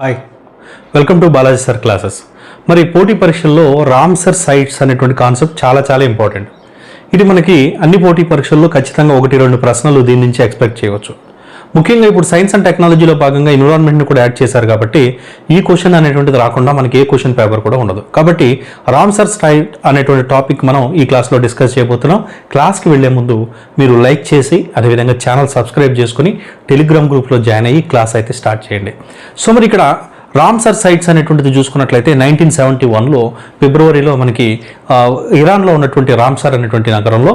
Hi welcome to Balaji sir classes మరి పోటీ పరీక్షల్లో రామ్సర్ సైట్స్ అనేటువంటి కాన్సెప్ట్ చాలా చాలా ఇంపార్టెంట్ ఇది మనకి అన్ని పోటీ పరీక్షల్లో ఖచ్చితంగా ఒకటి రెండు ప్రశ్నలు దీని నుంచి ఎక్స్పెక్ట్ చేయవచ్చు. ముఖ్యంగా ఇప్పుడు సైన్స్ అండ్ టెక్నాలజీలో భాగంగా ఎన్విరాన్మెంట్ని కూడా యాడ్ చేశారు కాబట్టి ఈ క్వశ్చన్ అనేటువంటిది రాకుండా మనకి ఏ క్వశ్చన్ పేపర్ కూడా ఉండదు. కాబట్టి రామ్సర్ సైట్ అనేటువంటి టాపిక్ మనం ఈ క్లాస్లో డిస్కస్ చేయబోతున్నాం. క్లాస్కి వెళ్ళే ముందు మీరు లైక్ చేసి అదేవిధంగా ఛానల్ సబ్స్క్రైబ్ చేసుకుని టెలిగ్రామ్ గ్రూప్లో జాయిన్ అయ్యి క్లాస్ అయితే స్టార్ట్ చేయండి. సో మరి ఇక్కడ రామ్సర్ సైట్స్ అనేటువంటిది చూసుకున్నట్లయితే నైన్టీన్ సెవెంటీ వన్లో ఫిబ్రవరిలో మనకి ఇరాన్లో ఉన్నటువంటి రామ్సర్ అనేటువంటి నగరంలో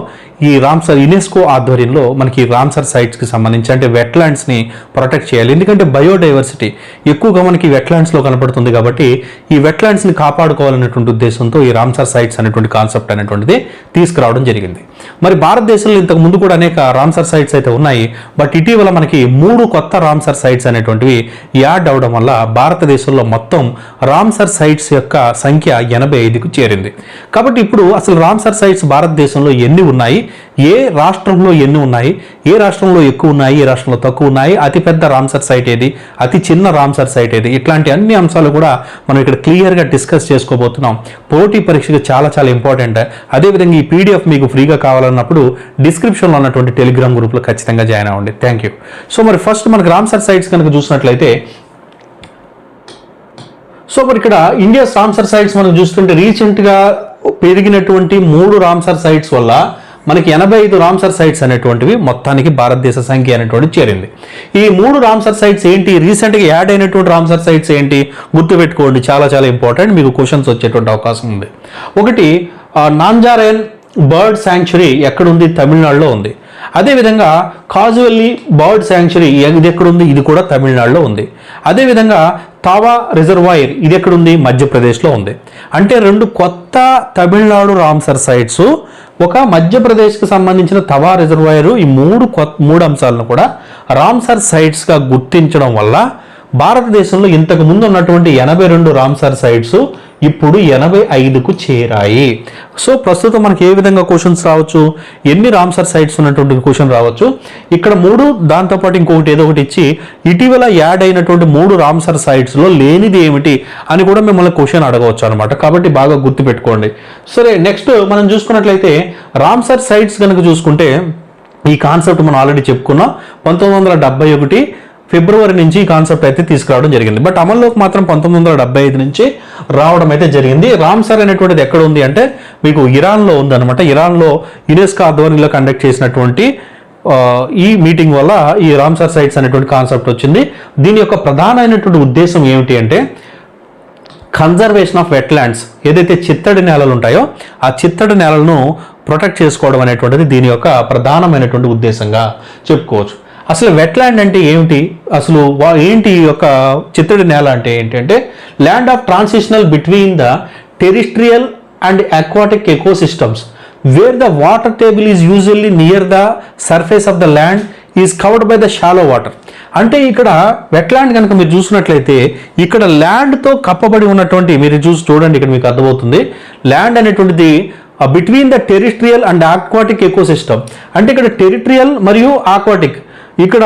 ఈ రామ్సర్ యునెస్కో ఆధ్వర్యంలో మనకి రామ్సర్ సైట్స్కి సంబంధించి అంటే వెట్లాండ్స్ని ప్రొటెక్ట్ చేయాలి. ఎందుకంటే బయోడైవర్సిటీ ఎక్కువగా మనకి వెట్లాండ్స్లో కనపడుతుంది కాబట్టి ఈ వెట్లాండ్స్ని కాపాడుకోవాలనేటువంటి ఉద్దేశంతో ఈ రామ్సర్ సైట్స్ అనేటువంటి కాన్సెప్ట్ అనేటువంటిది తీసుకురావడం జరిగింది. మరి భారతదేశంలో ఇంతకు ముందు కూడా అనేక రామ్సర్ సైట్స్ అయితే ఉన్నాయి. బట్ ఇటీవల మనకి మూడు కొత్త రామ్సర్ సైట్స్ అనేటువంటివి యాడ్ అవడం వల్ల భారత భారతదేశంలో మొత్తం రామ్సర్ సైట్స్ యొక్క సంఖ్య ఎనభై ఐదుకు చేరింది. కాబట్టి ఇప్పుడు అసలు రామ్సర్ సైట్స్ భారతదేశంలో ఎన్ని ఉన్నాయి? ఏ రాష్ట్రంలో ఎన్ని ఉన్నాయి? ఏ రాష్ట్రంలో ఎక్కువ ఉన్నాయి? ఏ రాష్ట్రంలో తక్కువ ఉన్నాయి? అతి పెద్ద రామ్సర్ సైట్ ఏది? అతి చిన్న రామ్సర్ సైట్ ఏది? ఇట్లాంటి అన్ని అంశాలు కూడా మనం ఇక్కడ క్లియర్గా డిస్కస్ చేసుకోబోతున్నాం. పోటీ పరీక్షకు చాలా చాలా ఇంపార్టెంట్. అదేవిధంగా ఈ పీడిఎఫ్ మీకు ఫ్రీగా కావాలన్నప్పుడు డిస్క్రిప్షన్లో ఉన్నటువంటి టెలిగ్రామ్ గ్రూప్లో ఖచ్చితంగా జాయిన్ అవ్వండి. Thank you. సో మరి ఫస్ట్ మనకి రామ్సర్ సైట్స్ కనుక చూసినట్లయితే సో మరి ఇక్కడ ఇండియా రామ్సర్ సైట్స్ మనం చూస్తుంటే రీసెంట్గా పెరిగినటువంటి మూడు రామ్సర్ సైట్స్ వల్ల మనకి ఎనభై ఐదు రామ్సర్ సైట్స్ అనేటువంటివి మొత్తానికి భారతదేశ సంఖ్య అనేటువంటి చేరింది. ఈ మూడు రామ్సర్ సైట్స్ ఏంటి? రీసెంట్గా యాడ్ అయినటువంటి రామ్సర్ సైట్స్ ఏంటి? గుర్తుపెట్టుకోండి చాలా చాలా ఇంపార్టెంట్ మీకు క్వశ్చన్స్ వచ్చేటువంటి అవకాశం ఉంది. ఒకటి ఆ, బర్డ్ శాంక్చురీ ఎక్కడుంది? తమిళనాడులో ఉంది. అదేవిధంగా కాజువల్లీ బర్డ్ శాంక్చురీ ఇది ఎక్కడుంది? ఇది కూడా తమిళనాడులో ఉంది. అదేవిధంగా తావా రిజర్వాయర్ ఇది ఎక్కడుంది? మధ్యప్రదేశ్లో ఉంది. అంటే రెండు కొత్త తమిళనాడు రామ్సర్ సైట్స్ ఒక మధ్యప్రదేశ్కి సంబంధించిన తవా రిజర్వాయర్ ఈ మూడు కొత్త మూడు అంశాలను కూడా రామ్సర్ సైట్స్గా గుర్తించడం వల్ల భారతదేశంలో ఇంతకు ముందు ఉన్నటువంటి ఎనభై రెండు రామ్సార్ సైట్స్ ఇప్పుడు ఎనభై ఐదుకు చేరాయి. సో ప్రస్తుతం మనకి ఏ విధంగా క్వశ్చన్స్ రావచ్చు? ఎన్ని రామ్సర్ సైట్స్ ఉన్నటువంటి క్వశ్చన్ రావచ్చు? ఇక్కడ మూడు దాంతోపాటు ఇంకొకటి ఏదో ఒకటి ఇచ్చి ఇటీవల యాడ్ అయినటువంటి మూడు రామ్సర్ సైట్స్లో లేనిది ఏమిటి అని కూడా మిమ్మల్ని క్వశ్చన్ అడగవచ్చు అనమాట కాబట్టి బాగా గుర్తుపెట్టుకోండి సరే నెక్స్ట్ మనం చూసుకున్నట్లయితే రామ్సర్ సైట్స్ కనుక చూసుకుంటే ఈ కాన్సెప్ట్ మనం ఆల్రెడీ చెప్పుకున్నాం. పంతొమ్మిది వందల డెబ్బై ఒకటి ఫిబ్రవరి నుంచి ఈ కాన్సెప్ట్ అయితే తీసుకురావడం జరిగింది. బట్ అమల్లోకి మాత్రం పంతొమ్మిది వందల డెబ్బై ఐదు నుంచి రావడం అయితే జరిగింది. రామ్సర్ అనేటువంటిది ఎక్కడ ఉంది అంటే మీకు ఇరాన్లో ఉందన్నమాట. ఇరాన్లో యునెస్కో ఆధ్వర్యంలో కండక్ట్ చేసినటువంటి ఈ మీటింగ్ వల్ల ఈ రామ్సర్ సైట్స్ అనేటువంటి కాన్సెప్ట్ వచ్చింది. దీని యొక్క ప్రధానమైనటువంటి ఉద్దేశం ఏమిటి అంటే కన్జర్వేషన్ ఆఫ్ వెట్లాండ్స్ ఏదైతే చిత్తడి నేలలు ఉంటాయో ఆ చిత్తడి నేలలను ప్రొటెక్ట్ చేసుకోవడం అనేటువంటిది దీని యొక్క ప్రధానమైనటువంటి ఉద్దేశంగా చెప్పుకోవచ్చు. అసలు వెట్లాండ్ అంటే ఏమిటి? అసలు ఏంటి ఈ యొక్క చిత్తడి నేల అంటే ఏంటంటే land of transitional between the terrestrial and aquatic ecosystems where the water table is usually near the surface of the land is covered by the shallow water అంటే ఇక్కడ వెట్లాండ్ కనుక మీరు చూసినట్లయితే ఇక్కడ ల్యాండ్తో కప్పబడి ఉన్నటువంటి మీరు చూసి చూడండి ఇక్కడ మీకు అర్థమవుతుంది. ల్యాండ్ అనేటువంటిది between the terrestrial and aquatic ecosystem అంటే ఇక్కడ టెరిట్రియల్ మరియు ఆక్వాటిక్ ఇక్కడ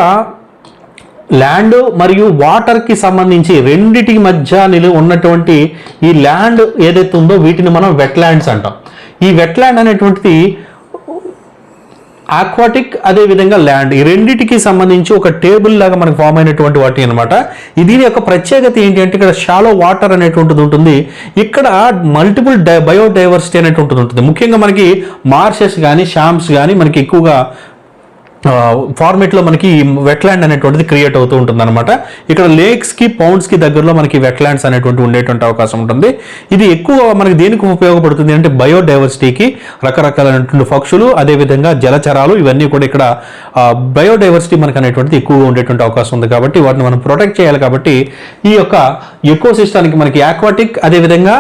ల్యాండ్ మరియు వాటర్కి సంబంధించి రెండిటి మధ్య నిలువ ఉన్నటువంటి ఈ ల్యాండ్ ఏదైతే ఉందో వీటిని మనం వెట్లాండ్స్ అంటాం. ఈ వెట్లాండ్ అనేటువంటిది ఆక్వాటిక్ అదే విధంగా ల్యాండ్. ఈ రెండిటికి సంబంధించి ఒక టేబుల్ లాగా మనకు ఫామ్ అయినటువంటి వాటి అనమాట దీని యొక్క ప్రత్యేకత ఏంటి అంటే ఇక్కడ షాలో వాటర్ అనేటువంటిది ఉంటుంది. ఇక్కడ మల్టిపుల్ డై బయోడైవర్సిటీ అనేటువంటిది ఉంటుంది. ముఖ్యంగా మనకి మార్షెస్ కానీ షామ్స్ కానీ మనకి ఎక్కువగా ఫార్మేట్లో మనకి వెట్లాండ్ అనేటువంటిది క్రియేట్ అవుతూ ఉంటుంది అనమాట ఇక్కడ లేక్స్కి పౌండ్స్కి దగ్గరలో మనకి వెట్లాండ్స్ అనేటువంటి ఉండేటువంటి అవకాశం ఉంటుంది. ఇది ఎక్కువ మనకి దేనికి ఉపయోగపడుతుంది అంటే బయోడైవర్సిటీకి రకరకాలైనటువంటి పక్షులు అదేవిధంగా జలచరాలు ఇవన్నీ కూడా ఇక్కడ బయోడైవర్సిటీ మనకు అనేటువంటిది ఎక్కువగా ఉండేటువంటి అవకాశం ఉంది కాబట్టి వాటిని మనం ప్రొటెక్ట్ చేయాలి కాబట్టి ఈ యొక్క ఎకో సిస్టానికి మనకి ఆక్వాటిక్ అదేవిధంగా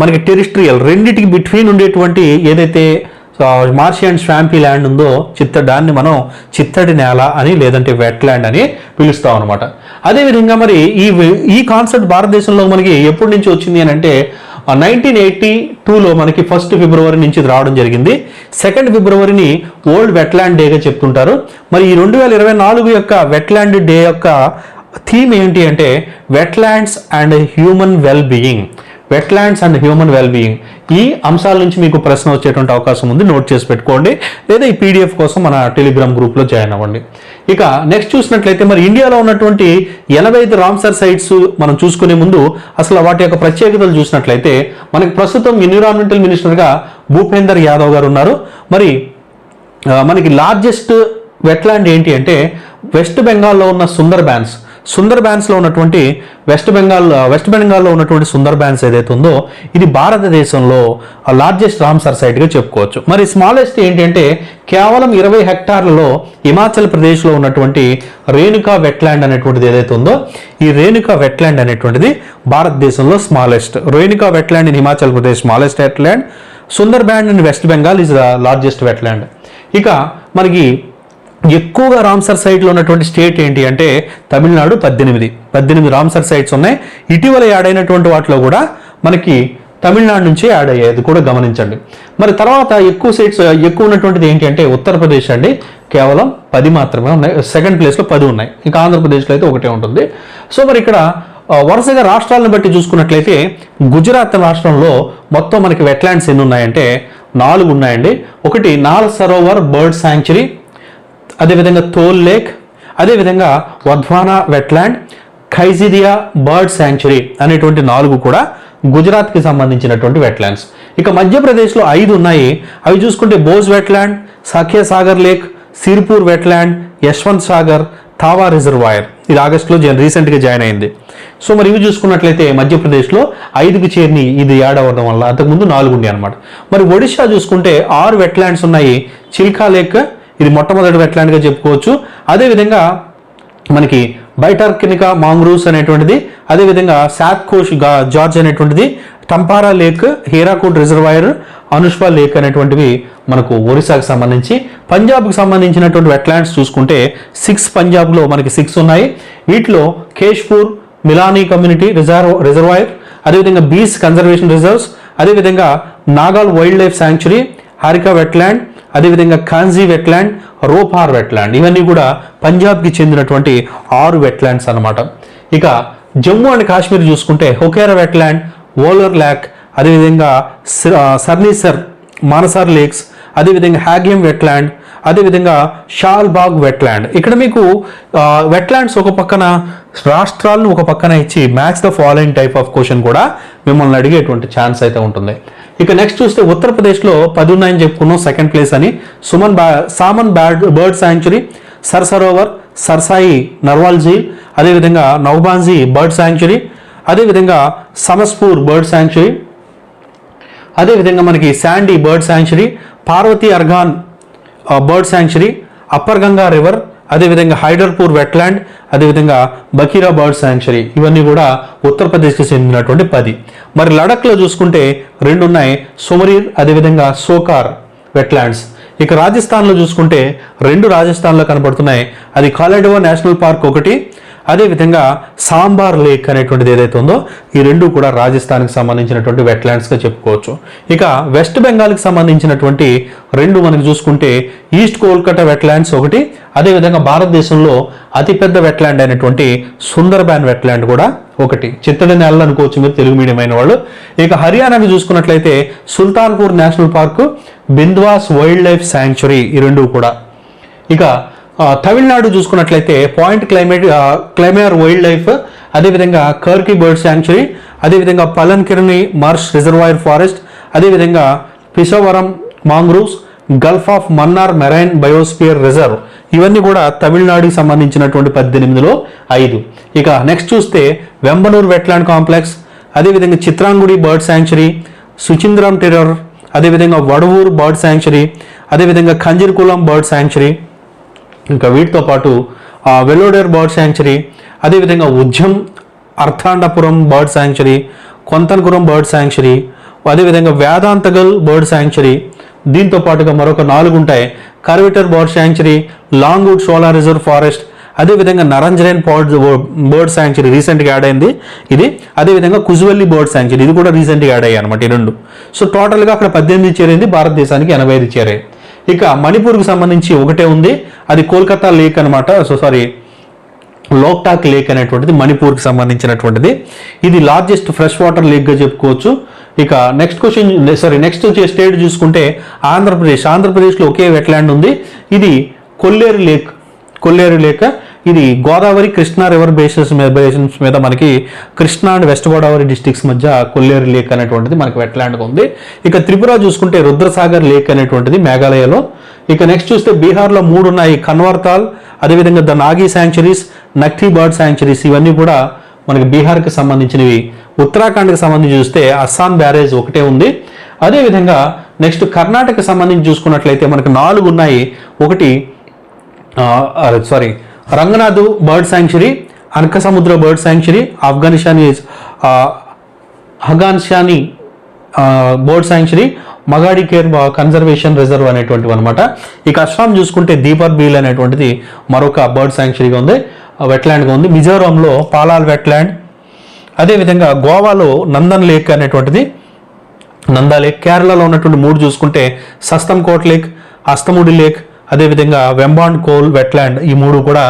మనకి టెరిస్ట్రియల్ రెండింటికి బిట్వీన్ ఉండేటువంటి ఏదైతే మార్షియన్ స్వాంపీ ల్యాండ్ ఉందో చిత్తడాన్ని మనం చిత్తడి నేల అని లేదంటే వెట్ ల్యాండ్ అని పిలుస్తాం అనమాట అదేవిధంగా మరి ఈ ఈ కాన్సెప్ట్ భారతదేశంలో మనకి ఎప్పటి నుంచి వచ్చింది అని అంటే నైన్టీన్ ఎయిటీ టూలో మనకి ఫస్ట్ ఫిబ్రవరి నుంచి రావడం జరిగింది. సెకండ్ ఫిబ్రవరిని ఓల్డ్ వెట్లాండ్ డేగా చెప్తుంటారు. మరి ఈ రెండు వేల ఇరవై నాలుగు యొక్క వెట్లాండ్ డే యొక్క థీమ్ ఏంటి అంటే wetlands and human well being wetlands and human wellbeing ఈ అంశాల నుంచి మీకు ప్రశ్న వచ్చేటువంటి అవకాశం ఉంది. నోట్ చేసి పెట్టుకోండి. లేదా ఈ పీడిఎఫ్ కోసం మన టెలిగ్రామ్ గ్రూప్లో జాయిన్ అవ్వండి. ఇక నెక్స్ట్ చూసినట్లయితే మరి ఇండియాలో ఉన్నటువంటి ఎనభై ఐదు రామ్సర్ సైట్స్ మనం చూసుకునే ముందు అసలు వాటి యొక్క ప్రత్యేకతలు చూసినట్లయితే మనకి ప్రస్తుతం ఎన్విరాన్మెంటల్ మినిస్టర్గా భూపేందర్ యాదవ్ గారు ఉన్నారు. మరి మనకి లార్జెస్ట్ వెట్లాండ్ ఏంటి అంటే వెస్ట్ బెంగాల్లో ఉన్న సుందర్ బ్యాన్స్ సుందర్ బ్యాన్స్లో ఉన్నటువంటి వెస్ట్ బెంగాల్ వెస్ట్ బెంగాల్లో ఉన్నటువంటి సుందర్ బ్యాన్స్ ఏదైతే ఉందో ఇది భారతదేశంలో లార్జెస్ట్ రామ్సర్ సైట్గా చెప్పుకోవచ్చు. మరి స్మాలెస్ట్ ఏంటంటే కేవలం ఇరవై హెక్టార్లలో హిమాచల్ ప్రదేశ్లో ఉన్నటువంటి రేణుకా వెట్లాండ్ అనేటువంటిది ఏదైతే ఉందో ఈ రేణుకా వెట్లాండ్ అనేటువంటిది భారతదేశంలో smallest Renuka wetland in Himachal Pradesh smallest wetland Sundarban in West Bengal is the largest wetland ఇక మనకి ఎక్కువగా రామ్సర్ సైట్లో ఉన్నటువంటి స్టేట్ ఏంటి అంటే తమిళనాడు పద్దెనిమిది. పద్దెనిమిది రామ్సర్ సైట్స్ ఉన్నాయి. ఇటీవల యాడ్ అయినటువంటి వాటిలో కూడా మనకి తమిళనాడు నుంచే యాడ్ అయ్యేది కూడా గమనించండి. మరి తర్వాత ఎక్కువ సైట్స్ ఎక్కువ ఉన్నటువంటిది ఏంటి అంటే ఉత్తరప్రదేశ్ అండి. కేవలం పది మాత్రమే ఉన్నాయి. సెకండ్ ప్లేస్లో పది ఉన్నాయి. ఇంకా ఆంధ్రప్రదేశ్లో అయితే ఒకటే ఉంటుంది. సో మరి ఇక్కడ వరుసగా రాష్ట్రాలను బట్టి చూసుకున్నట్లయితే గుజరాత్ రాష్ట్రంలో మొత్తం మనకి వెట్లాండ్స్ ఎన్ని ఉన్నాయంటే నాలుగు ఉన్నాయండి. ఒకటి నాల్ సరోవర్ బర్డ్ శాంక్చురీ అదేవిధంగా తోల్ లేక్ అదేవిధంగా Wadhvana wetland Khijadiya bird sanctuary అనేటువంటి నాలుగు కూడా గుజరాత్కి సంబంధించినటువంటి వెట్లాండ్స్ ఇక మధ్యప్రదేశ్లో ఐదు ఉన్నాయి. అవి చూసుకుంటే Bhoj wetland Sakhya Sagar lake Sirpur wetland Yashwant Sagar Tawa reservoir. ఇది ఆగస్టులో జన్ రీసెంట్గా జాయిన్ అయింది. సో మరి ఇవి చూసుకున్నట్లయితే మధ్యప్రదేశ్లో ఐదుకి చేరిని ఇది యాడ్ అవ్వడం వల్ల అంతకుముందు నాలుగు ఉన్నాయి అనమాట మరి ఒడిశా చూసుకుంటే ఆరు వెట్లాండ్స్ ఉన్నాయి. చిల్కా లేక్ ఇది మొట్టమొదటి వెట్లాండ్గా చెప్పుకోవచ్చు. అదేవిధంగా మనకి బైటార్కినికా మాంగ్రూస్ అనేటువంటిది అదేవిధంగా శాత్కోష్గా జార్జ్ అనేటువంటిది Tampara lake Hirakud reservoir Ansupa lake అనేటువంటివి మనకు ఒరిస్సాకు సంబంధించి. పంజాబ్కి సంబంధించినటువంటి వెట్లాండ్స్ చూసుకుంటే సిక్స్ పంజాబ్లో మనకి సిక్స్ ఉన్నాయి. వీటిలో కేష్పూర్ మిలానీ కమ్యూనిటీ రిజర్వ్ రిజర్వాయర్ అదేవిధంగా బీస్ కన్జర్వేషన్ రిజర్వ్స్ అదేవిధంగా Nangal wildlife sanctuary Harike wetland అదేవిధంగా కాంజీ వెట్లాండ్ రోపార్ వెట్లాండ్ ఇవన్నీ కూడా పంజాబ్కి చెందినటువంటి ఆరు వెట్లాండ్స్ అన్నమాట. ఇక జమ్మూ అండ్ కాశ్మీర్ చూసుకుంటే హొకేరా వెట్లాండ్ ఓలర్ ల్యాక్ అదేవిధంగా స- సర్నీసర్ మానసార్ లేక్స్ అదేవిధంగా హ్యాగియం వెట్లాండ్ అదేవిధంగా షాల్బాగ్ వెట్లాండ్ ఇక్కడ మీకు వెట్లాండ్స్ ఒక పక్కన రాష్ట్రాలను ఒక పక్కన ఇచ్చి match the following type of question కూడా మిమ్మల్ని అడిగేటువంటి ఛాన్స్ అయితే ఉంటుంది. ఇక నెక్స్ట్ చూస్తే ఉత్తరప్రదేశ్లో పది ఉన్నాయని చెప్పుకున్నాం సెకండ్ ప్లేస్ అని. సుమన్ బా Saman bird bird sanctuary Sur Sarovar Sarsai Nawar Jheel అదేవిధంగా నౌబాన్జీ బర్డ్ శాంక్చురీ అదేవిధంగా సమస్పూర్ బర్డ్ శాంక్చురీ అదేవిధంగా మనకి Sandi bird sanctuary Parvati Arga bird sanctuary upper Ganga river అదేవిధంగా హైడర్పూర్ వెట్లాండ్ అదేవిధంగా బకీరా బర్డ్ శాంక్చురీ. ఇవన్నీ కూడా ఉత్తరప్రదేశ్కి చెందినటువంటి పది. మరి లడఖ్లో చూసుకుంటే రెండు ఉన్నాయి సుమరీర్ అదేవిధంగా సోకార్ వెట్లాండ్స్ ఇక రాజస్థాన్లో చూసుకుంటే రెండు రాజస్థాన్లో కనబడుతున్నాయి అది కాలెడోవా నేషనల్ పార్క్ ఒకటి అదేవిధంగా సాంబార్ లేక్ అనేటువంటిది ఏదైతే ఉందో ఈ రెండు కూడా రాజస్థాన్కి సంబంధించినటువంటి వెట్లాండ్స్గా చెప్పుకోవచ్చు. ఇక వెస్ట్ బెంగాల్కి సంబంధించినటువంటి రెండు మనకు చూసుకుంటే ఈస్ట్ కోల్కతా వెట్లాండ్స్ ఒకటి అదేవిధంగా భారతదేశంలో అతిపెద్ద వెట్లాండ్ అయినటువంటి సుందర్బాన్ వెట్లాండ్ కూడా ఒకటి. చిత్తడి నెలలు అనుకోవచ్చు మీరు తెలుగు మీడియం అయిన వాళ్ళు. ఇక హర్యానాకి చూసుకున్నట్లయితే Sultanpur national park Bhindawas wildlife sanctuary ఈ రెండు కూడా. ఇక తమిళనాడు చూసుకున్నట్లయితే point climate Calimere wildlife అదేవిధంగా కర్కీ బర్డ్ శాంక్చురీ అదేవిధంగా పలన్కిరణి మార్ష్ రిజర్వాయర్ ఫారెస్ట్ అదేవిధంగా Pichavaram mangroves gulf of Mannar marine biosphere reserve ఇవన్నీ కూడా తమిళనాడుకి సంబంధించినటువంటి పద్దెనిమిదిలో ఐదు. ఇక నెక్స్ట్ చూస్తే వెంబనూర్ వెట్లాండ్ కాంప్లెక్స్ అదేవిధంగా చిత్రాంగుడి బర్డ్ శాంక్చురీ సుచింద్రం టెరర్ అదేవిధంగా వడవూరు బర్డ్ శాంక్చురీ అదేవిధంగా ఖంజిర్కులం బర్డ్ శాంక్చురీ ఇంకా వీటితో పాటు ఆ, వెల్లోడేర్ బర్డ్ శాంక్చురీ అదేవిధంగా Udhayamarthandapuram bird sanctuary కొంతనపురం bird sanctuary అదేవిధంగా వేదాంతగల్ బర్డ్ శాంక్చురీ దీంతో పాటుగా మరొక నాలుగు ఉంటాయి Karaivetti bird sanctuary Longwood Shola reserve forest అదేవిధంగా నరంజరేన్ బర్డ్ బర్డ్ శాంక్చురీ రీసెంట్గా యాడ్ అయింది. ఇది అదేవిధంగా కుజువల్లి బర్డ్ శాంక్చురీ ఇది కూడా రీసెంట్గా యాడ్ అయ్యాయి అనమాట ఈ రెండు. సో టోటల్గా అక్కడ పద్దెనిమిది చేరింది భారతదేశానికి ఎనభై ఐదు చేరాయి. ఇక మణిపూర్కి సంబంధించి ఒకటే ఉంది. అది కోల్కతా లేక్ అనమాట సో సారీ లోక్టాక్ లేక్ అనేటువంటిది మణిపూర్కి సంబంధించినటువంటిది. ఇది లార్జెస్ట్ ఫ్రెష్ వాటర్ లేక్గా చెప్పుకోవచ్చు. ఇక నెక్స్ట్ క్వశ్చన్ సారీ నెక్స్ట్ వచ్చే స్టేట్ చూసుకుంటే ఆంధ్రప్రదేశ్. ఆంధ్రప్రదేశ్లో ఒకే వెట్లాండ్ ఉంది. ఇది కొల్లేరు లేక్. కొల్లేరు లేక్ ఇది గోదావరి కృష్ణా రివర్ బేసెస్ మీద బేసిన్స్ మీద మనకి Krishna and west Godavari districts మధ్య కొల్లేరు లేక్ అనేటువంటిది మనకి వెట్లాండ్గా ఉంది. ఇక త్రిపుర చూసుకుంటే రుద్రసాగర్ లేక్ అనేటువంటిది మేఘాలయలో. ఇక నెక్స్ట్ చూస్తే బీహార్లో మూడు ఉన్నాయి. కన్వర్తాల్ అదేవిధంగా the Nagi sanctuaries Nakti bird sanctuaries ఇవన్నీ కూడా మనకి బీహార్కి సంబంధించినవి. ఉత్తరాఖండ్కి సంబంధించి చూస్తే అస్సాం బ్యారేజ్ ఒకటే ఉంది. అదేవిధంగా నెక్స్ట్ కర్ణాటక సంబంధించి చూసుకున్నట్లయితే మనకు నాలుగు ఉన్నాయి. ఒకటి సారీ రంగనాథ్ బర్డ్ శాంక్చురీ అనక సముద్ర bird sanctuary Afghanistan is హగాన్షాని bird sanctuary Magadi Kere conservation reserve అనేటువంటివి అనమాట ఇక అస్సాం చూసుకుంటే దీపర్ బీల్ అనేటువంటిది మరొక బర్డ్ శాంక్చురీగా ఉంది. వెట్లాండ్గా ఉంది. మిజోరాంలో పాలాల్ వెట్లాండ్ అదేవిధంగా గోవాలో నందన్ లేక్ అనేటువంటిది నందా లేక్ కేరళలో ఉన్నటువంటి మూడు చూసుకుంటే సస్తంకోట్ లేక్ అస్తముడి లేక్ అదేవిధంగా వెంబాండ్ కోల్ వెట్లాండ్ ఈ మూడు కూడా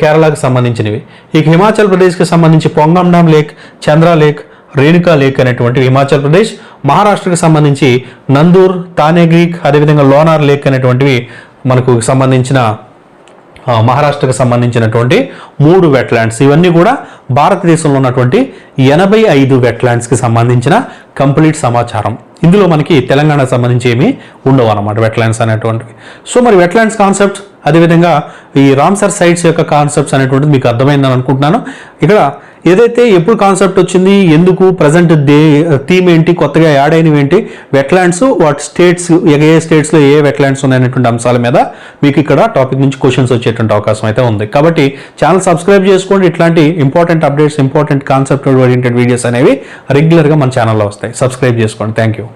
కేరళకు సంబంధించినవి. ఇక హిమాచల్ ప్రదేశ్కి సంబంధించి Pong dam lake Chandra lake Renuka lake అనేటువంటి హిమాచల్ ప్రదేశ్ మహారాష్ట్రకు సంబంధించి నందూర్ తానేగ్రీక్ అదేవిధంగా లోనార్ లేక్ అనేటువంటివి మనకు సంబంధించిన మహారాష్ట్రకు సంబంధించినటువంటి మూడు వెట్లాండ్స్ ఇవన్నీ కూడా భారతదేశంలో ఉన్నటువంటి ఎనభై ఐదు వెట్లాండ్స్కి సంబంధించిన కంప్లీట్ సమాచారం. ఇందులో మనకి తెలంగాణకు సంబంధించి ఏమీ ఉండవు అనమాట వెట్లాండ్స్ అనేటువంటివి. సో మరి వెట్లాండ్స్ కాన్సెప్ట్ అదేవిధంగా ఈ రామ్సర్ సైట్స్ యొక్క కాన్సెప్ట్స్ అనేటువంటిది మీకు అర్థమైందని అనుకుంటున్నాను. ఇక్కడ ఏదైతే ఎప్పుడు కాన్సెప్ట్ వచ్చింది ఎందుకు ప్రజెంట్ దే థీమ్ ఏంటి కొత్తగా యాడ్ అయినవి ఏంటి వెట్లాండ్స్ వాటి స్టేట్స్ ఏ స్టేట్స్లో ఏ వెట్లాండ్స్ ఉన్నాయనేటువంటి అంశాల మీద మీకు ఇక్కడ టాపిక్ నుంచి క్వశ్చన్స్ వచ్చేటువంటి అవకాశం అయితే ఉంది. కాబట్టి ఛానల్ సబ్స్క్రైబ్ చేసుకోండి. ఇట్లాంటి important updates important concept oriented videos అనేవి రెగ్యులర్గా మన ఛానల్లో వస్తాయి. సబ్స్క్రైబ్ చేసుకోండి. Thank you